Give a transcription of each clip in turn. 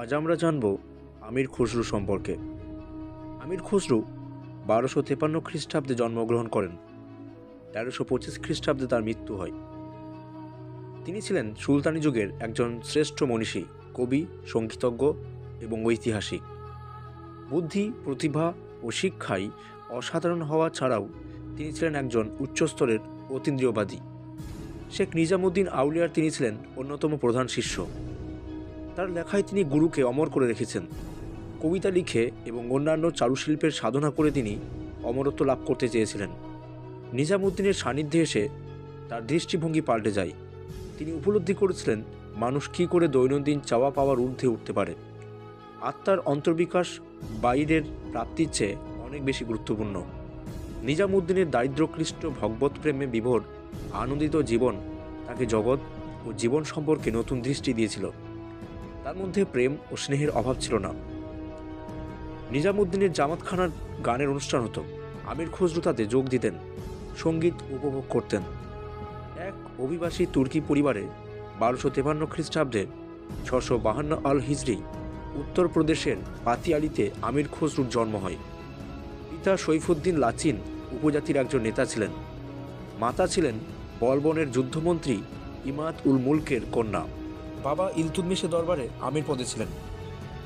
আজ আমরা জানব আমির খুসরু সম্পর্কে। আমির খুসরু বারোশো তেপান্ন খ্রিস্টাব্দে জন্মগ্রহণ করেন। তেরোশো পঁচিশ খ্রিস্টাব্দে তার মৃত্যু হয়। তিনি ছিলেন সুলতানি যুগের একজন শ্রেষ্ঠ মনীষী, কবি সঙ্গীতজ্ঞ এবং ঐতিহাসিক। বুদ্ধি, প্রতিভা ও শিক্ষায় অসাধারণ হওয়া ছাড়াও তিনি ছিলেন একজন উচ্চস্তরের অতীন্দ্রিয়বাদী। শেখ নিজামুদ্দিন আউলিয়ার তিনি ছিলেন অন্যতম প্রধান শিষ্য। তার লেখায় তিনি গুরুকে অমর করে রেখেছেন। কবিতা লিখে এবং অন্যান্য চারুশিল্পের সাধনা করে তিনি অমরত্ব লাভ করতে চেয়েছিলেন। নিজামুদ্দিনের সান্নিধ্যে এসে তার দৃষ্টিভঙ্গি পাল্টে যায়। তিনি উপলব্ধি করেছিলেন মানুষ কী করে দৈনন্দিন চাওয়া পাওয়ার ঊর্ধ্বে উঠতে পারে। আত্মার অন্তর্বিকাশ বাইরের প্রাপ্তির চেয়ে অনেক বেশি গুরুত্বপূর্ণ। নিজামুদ্দিনের দারিদ্রক্লিষ্ট ভগবত প্রেমে বিভোর আনন্দিত জীবন তাকে জগৎ ও জীবন সম্পর্কে নতুন দৃষ্টি দিয়েছিল। তার মধ্যে প্রেম ও স্নেহের অভাব ছিল না। নিজামুদ্দিনের জামাতখানার গানের অনুষ্ঠান হতো। আমির খসরু তাতে যোগ দিতেন, সংগীত উপভোগ করতেন। এক অভিবাসী তুর্কি পরিবারে বারোশো তেপান্ন খ্রিস্টাব্দে ছশো বাহান্ন আল হিজরি উত্তরপ্রদেশের পাতিয়ালিতে আমির খসরুর জন্ম হয়। পিতা সৈফুদ্দিন লাচিন উপজাতির একজন নেতা ছিলেন। মাতা ছিলেন বলবনের যুদ্ধমন্ত্রী ইমাত উল মুলকের কন্যা। বাবা ইলতুৎমিশের দরবারে আমির পদে ছিলেন।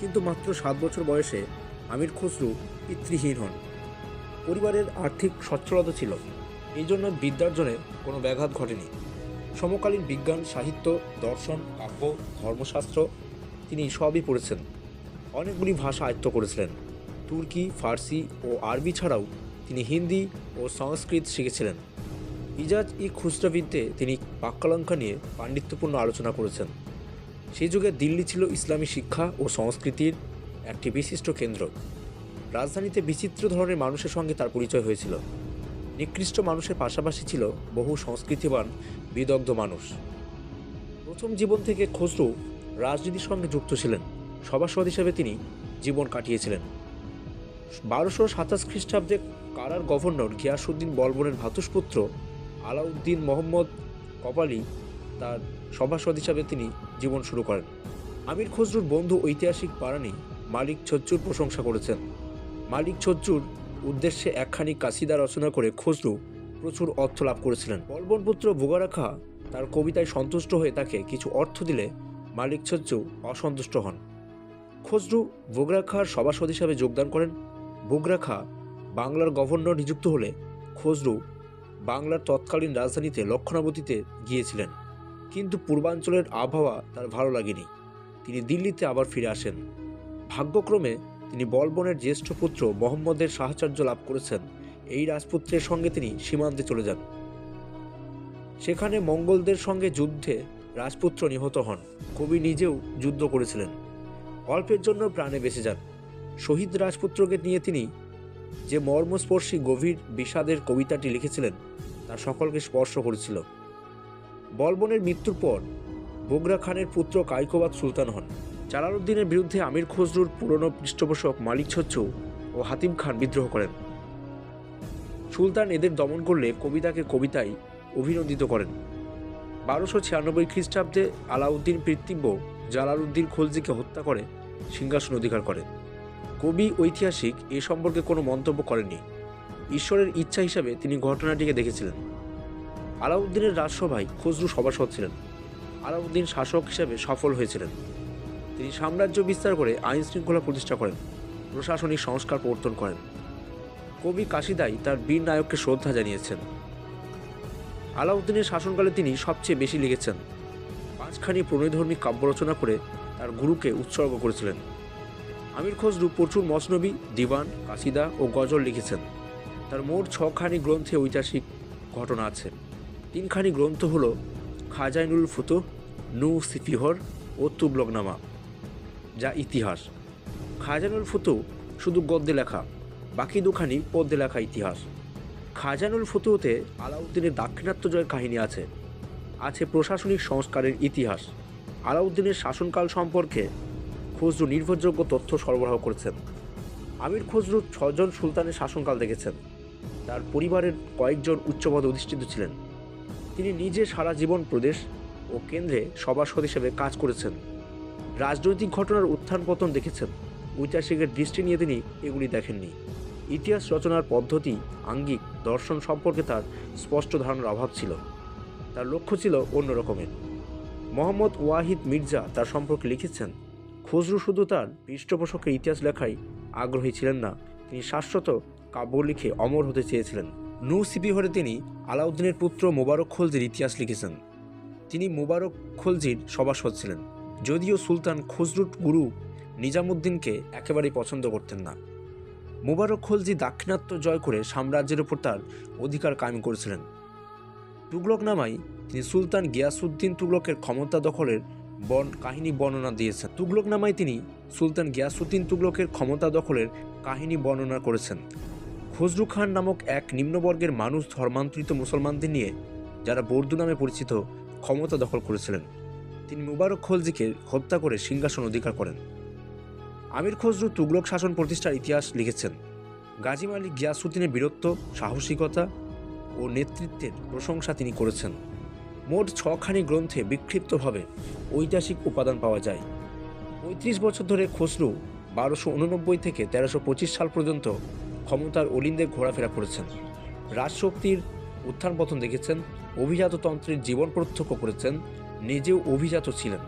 কিন্তু মাত্র সাত বছর বয়সে আমির খসরু পিতৃহীন হন। পরিবারের আর্থিক সচ্ছলতা ছিল। এই জন্য বিদ্যার্জনে কোনো ব্যাঘাত ঘটেনি। সমকালীন বিজ্ঞান, সাহিত্য, দর্শন, কাব্য, ধর্মশাস্ত্র তিনি সবই পড়েছেন। অনেকগুলি ভাষা আয়ত্ত করেছিলেন। তুর্কি, ফার্সি ও আরবি ছাড়াও তিনি হিন্দি ও সংস্কৃত শিখেছিলেন। ইজাজ ই খুচরাবিদ্যে তিনি বাক্যালঙ্কা নিয়ে পাণ্ডিত্যপূর্ণ আলোচনা করেছেন। সেই যুগে দিল্লি ছিল ইসলামী শিক্ষা ও সংস্কৃতির একটি বিশিষ্ট কেন্দ্র। রাজধানীতে বিচিত্র ধরনের মানুষের সঙ্গে তার পরিচয় হয়েছিল। নিকৃষ্ট মানুষের পাশাপাশি ছিল বহু সংস্কৃতিবান, বিদগ্ধ মানুষ। প্রথম জীবন থেকে খসরু রাজনীতির সঙ্গে যুক্ত ছিলেন। সভাসদ হিসেবে তিনি জীবন কাটিয়েছিলেন। বারোশো সাতাশ খ্রিস্টাব্দে কারার গভর্নর গিয়াসুদ্দিন বলবনের ভ্রাতুষ্পুত্র আলাউদ্দিন মোহাম্মদ কপালি তার সভাসদ হিসাবে তিনি জীবন শুরু করেন। আমির খসরুর বন্ধু ঐতিহাসিক বারানি মালিক ছচ্চুর প্রশংসা করেছেন। মালিক ছচ্চুর উদ্দেশ্যে একখানি কাসিদা রচনা করে খসরু প্রচুর অর্থ লাভ করেছিলেন। বলবনপুত্র বুগারা খা তার কবিতায় সন্তুষ্ট হয়ে তাকে কিছু অর্থ দিলে মালিক ছচ্চু অসন্তুষ্ট হন। খসরু খাঁর সভাসদ হিসাবে যোগদান করেন। বোগরা খা বাংলার গভর্নর নিযুক্ত হলে খসরু বাংলার তৎকালীন রাজধানীতে লক্ষণাবতীতে গিয়েছিলেন। কিন্তু পূর্বাঞ্চলের আবহাওয়া তার ভালো লাগেনি। তিনি দিল্লিতে আবার ফিরে আসেন। ভাগ্যক্রমে তিনি বলবনের জ্যেষ্ঠ পুত্র মোহাম্মদের সাহচর্য লাভ করেছেন। এই রাজপুত্রের সঙ্গে তিনি সীমান্তে চলে যান। সেখানে মঙ্গলদের সঙ্গে যুদ্ধে রাজপুত্র নিহত হন। কবি নিজেও যুদ্ধ করেছিলেন। অল্পের জন্য প্রাণে বেঁচে যান। শহীদ রাজপুত্রকে নিয়ে তিনি যে মর্মস্পর্শী গভীর বিষাদের কবিতাটি লিখেছিলেন, তা সকলকে স্পর্শ করেছিল। বলবনের মৃত্যুর পর বোগরা খানের পুত্র কাইকোবাদ সুলতান হন। জালালউদ্দিনের বিরুদ্ধে আমির খসরুর পুরনো পৃষ্ঠপোষক মালিক ছচ্ছু ও হাতিম খান বিদ্রোহ করেন। সুলতান এদের দমন করলে কবিতাকে কবিতায় অভিনন্দিত করেন। বারোশো ছিয়ানব্বই খ্রিস্টাব্দে আলাউদ্দিন পিতৃব্য জালালউদ্দিন খলজিকে হত্যা করে সিংহাসন অধিকার করেন কবি, ঐতিহাসিক এ সম্পর্কে কোনো মন্তব্য করেননি। ঈশ্বরের ইচ্ছা হিসাবে তিনি ঘটনাটিকে দেখেছিলেন। আলাউদ্দিনের রাজসভায় খসরু সভাসদ ছিলেন। আলাউদ্দিন শাসক হিসেবে সফল হয়েছিলেন। তিনি সাম্রাজ্য বিস্তার করে আইন শৃঙ্খলা প্রতিষ্ঠা করেন, প্রশাসনিক সংস্কার প্রবর্তন করেন। কবি কাশিদাই তার বীর নায়ককে শ্রদ্ধা জানিয়েছেন। আলাউদ্দিনের শাসনকালে তিনি সবচেয়ে বেশি লিখেছেন। পাঁচখানি প্রণয়ধর্মী কাব্য রচনা করে তার গুরুকে উৎসর্গ করেছিলেন। আমির খসরু প্রচুর মসনবী, দিওয়ান কাসিদা ও গজল লিখেছেন। তার মোট ছখানি গ্রন্থে ঐতিহাসিক ঘটনা আছে। তিনখানি গ্রন্থ হল খাজাইনুল ফুতুহ নু সিফিহর ও তুবলকনামা যা ইতিহাস। খাজানুল ফুতু শুধু গদ্যে লেখা, বাকি দুখানি পদ্যে লেখা ইতিহাস। খাজানুল ফুতুতে আলাউদ্দিনের দাক্ষিণাত্য জয়ের কাহিনী আছে। আছে প্রশাসনিক সংস্কারের ইতিহাস। আলাউদ্দিনের শাসনকাল সম্পর্কে খসরু নির্ভরযোগ্য তথ্য সরবরাহ করেছেন। আমির খসরু ছজন সুলতানের শাসনকাল দেখেছেন। তার পরিবারের কয়েকজন উচ্চপদে অধিষ্ঠিত ছিলেন। তিনি নিজে সারা জীবন প্রদেশ ও কেন্দ্রে সভাসদ হিসেবে কাজ করেছেন। রাজনৈতিক ঘটনার উত্থান পতন দেখেছেন। ঐতিহাসিকের দৃষ্টি নিয়ে তিনি এগুলি দেখেননি। ইতিহাস রচনার পদ্ধতি, আঙ্গিক, দর্শন সম্পর্কে তার স্পষ্ট ধারণার অভাব ছিল। তার লক্ষ্য ছিল অন্য রকমের। মোহাম্মদ ওয়াহিদ মির্জা তার সম্পর্কে লিখেছেন খসরু শুধু তার পৃষ্ঠপোষকের ইতিহাস লেখায় আগ্রহী ছিলেন না, তিনি শাশ্বত কাব্য লিখে অমর হতে চেয়েছিলেন। নু সিপিহরে তিনি আলাউদ্দিনের পুত্র মোবারক খলজির ইতিহাস লিখেছেন। তিনি মোবারক খলজির সভাসদ ছিলেন। যদিও সুলতান খসরুর গুরু নিজামুদ্দিনকে একেবারেই পছন্দ করতেন না। মোবারক খলজি দাক্ষিণাত্য জয় করে সাম্রাজ্যের উপর তার অধিকার কায়েম করেছিলেন। তুগলক নামাই তিনি সুলতান গিয়াসুদ্দিন তুগলকের ক্ষমতা দখলের বন, কাহিনী বর্ণনা দিয়েছেন। তুগলক নামায় তিনি সুলতান গিয়াসুদ্দিন তুগলকের ক্ষমতা দখলের কাহিনী বর্ণনা করেছেন। খসরু খান নামক এক নিম্নবর্গের মানুষ ধর্মান্তরিত মুসলমানদের নিয়ে, যারা বর্দু নামে পরিচিত, ক্ষমতা দখল করেছিলেন। তিনি মুবারক খলজিকে হত্যা করে সিংহাসন অধিকার করেন। আমির খসরু তুগলক শাসন প্রতিষ্ঠার ইতিহাস লিখেছেন। গাজী মালিক গিয়াসুদ্দিনের বীরত্ব, সাহসিকতা ও নেতৃত্বের প্রশংসা তিনি করেছেন। মোট ছখানি গ্রন্থে বিক্ষিপ্তভাবে ঐতিহাসিক উপাদান পাওয়া যায়। পঁয়ত্রিশ বছর ধরে খসরু বারোশো উননব্বই থেকে তেরোশো পঁচিশ সাল পর্যন্ত ক্ষমতার অলিন্দে ঘোরাফেরা করেছেন। রাজশক্তির উত্থান পতন দেখেছেন, অভিজাততন্ত্রের জীবন প্রত্যক্ষ করেছেন, নিজেও অভিজাত ছিলেন।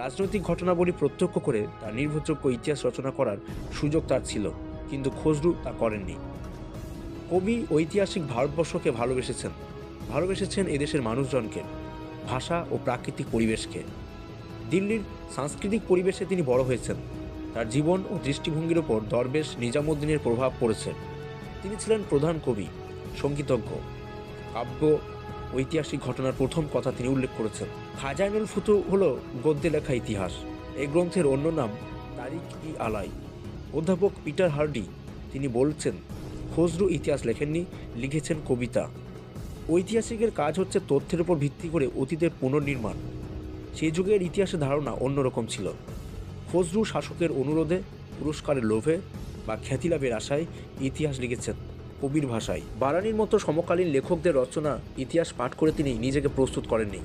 রাজনৈতিক ঘটনাবলী প্রত্যক্ষ করে তার নির্ভরযোগ্য ইতিহাস রচনা করার সুযোগ তার ছিল, কিন্তু খসরু তা করেননি। কবি ঐতিহাসিক ভারতবর্ষকে ভালোবেসেছেন ভালোবেসেছেন এদেশের মানুষজনকে, ভাষা ও প্রাকৃতিক পরিবেশকে। দিল্লির সাংস্কৃতিক পরিবেশে তিনি বড় হয়েছেন। তার জীবন ও দৃষ্টিভঙ্গির ওপর দরবেশ নিজামুদ্দিনের প্রভাব পড়েছে। তিনি ছিলেন প্রধান কবি, সঙ্গীতজ্ঞ, কাব্য ঐতিহাসিক ঘটনার প্রথম কথা তিনি উল্লেখ করেছেন। খাজাইনুল ফুতু হল গদ্যে লেখা ইতিহাস। এই গ্রন্থের অন্য নাম তারিক ই আলাই। অধ্যাপক পিটার হার্ডি তিনি বলছেন খসরু ইতিহাস লেখেননি, লিখেছেন কবিতা। ঐতিহাসিকের কাজ হচ্ছে তথ্যের উপর ভিত্তি করে অতীতের পুনর্নির্মাণ। সেই যুগের ইতিহাসের ধারণা অন্যরকম ছিল। খসরু শাসকের অনুরোধে, পুরস্কারের লোভে বা খ্যাতিলাভের আশায় ইতিহাস লিখেছেন কবির ভাষায়। বারানির মতো সমকালীন লেখকদের রচনা ইতিহাস পাঠ করে তিনি নিজেকে প্রস্তুত করেননি।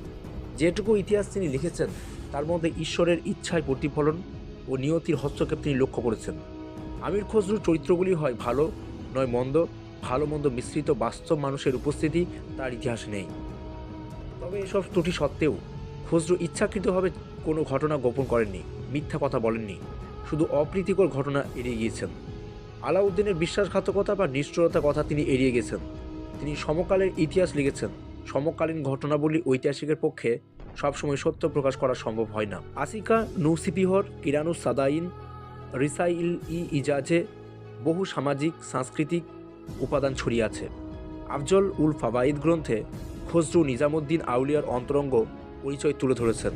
যেটুকু ইতিহাস তিনি লিখেছেন, তার মধ্যে ঈশ্বরের ইচ্ছায় প্রতিফলন ও নিয়তির হস্তক্ষেপ তিনি লক্ষ্য করেছেন। আমির খসরুর চরিত্রগুলি হয় ভালো নয় মন্দ, ভালো মন্দ মিশ্রিত বাস্তব মানুষের উপস্থিতি তার ইতিহাস নেই। তবে এসব ত্রুটি সত্ত্বেও খসরু ইচ্ছাকৃতভাবে কোনো ঘটনা গোপন করেননি, মিথ্যা কথা বলেননি, শুধু অপ্রীতিকর ঘটনা এড়িয়ে গিয়েছেন। আলাউদ্দিনের বিশ্বাসঘাতকতা বা নিষ্ঠুরতা কথা তিনি এড়িয়ে গেছেন। তিনি সমকালের ইতিহাস লিখেছেন, সমকালীন ঘটনাবলী ঐতিহাসিকের পক্ষে সবসময় সত্য প্রকাশ করা সম্ভব হয় না। আসিকা নৌসিপিহর কিরানুস সাদাইন, রিসাইল ই ইজাজে বহু সামাজিক, সাংস্কৃতিক উপাদান ছড়িয়ে আছে। আফজল উল ফাবাইদ গ্রন্থে খসরু নিজামুদ্দিন আউলিয়ার অন্তরঙ্গ পরিচয় তুলে ধরেছেন।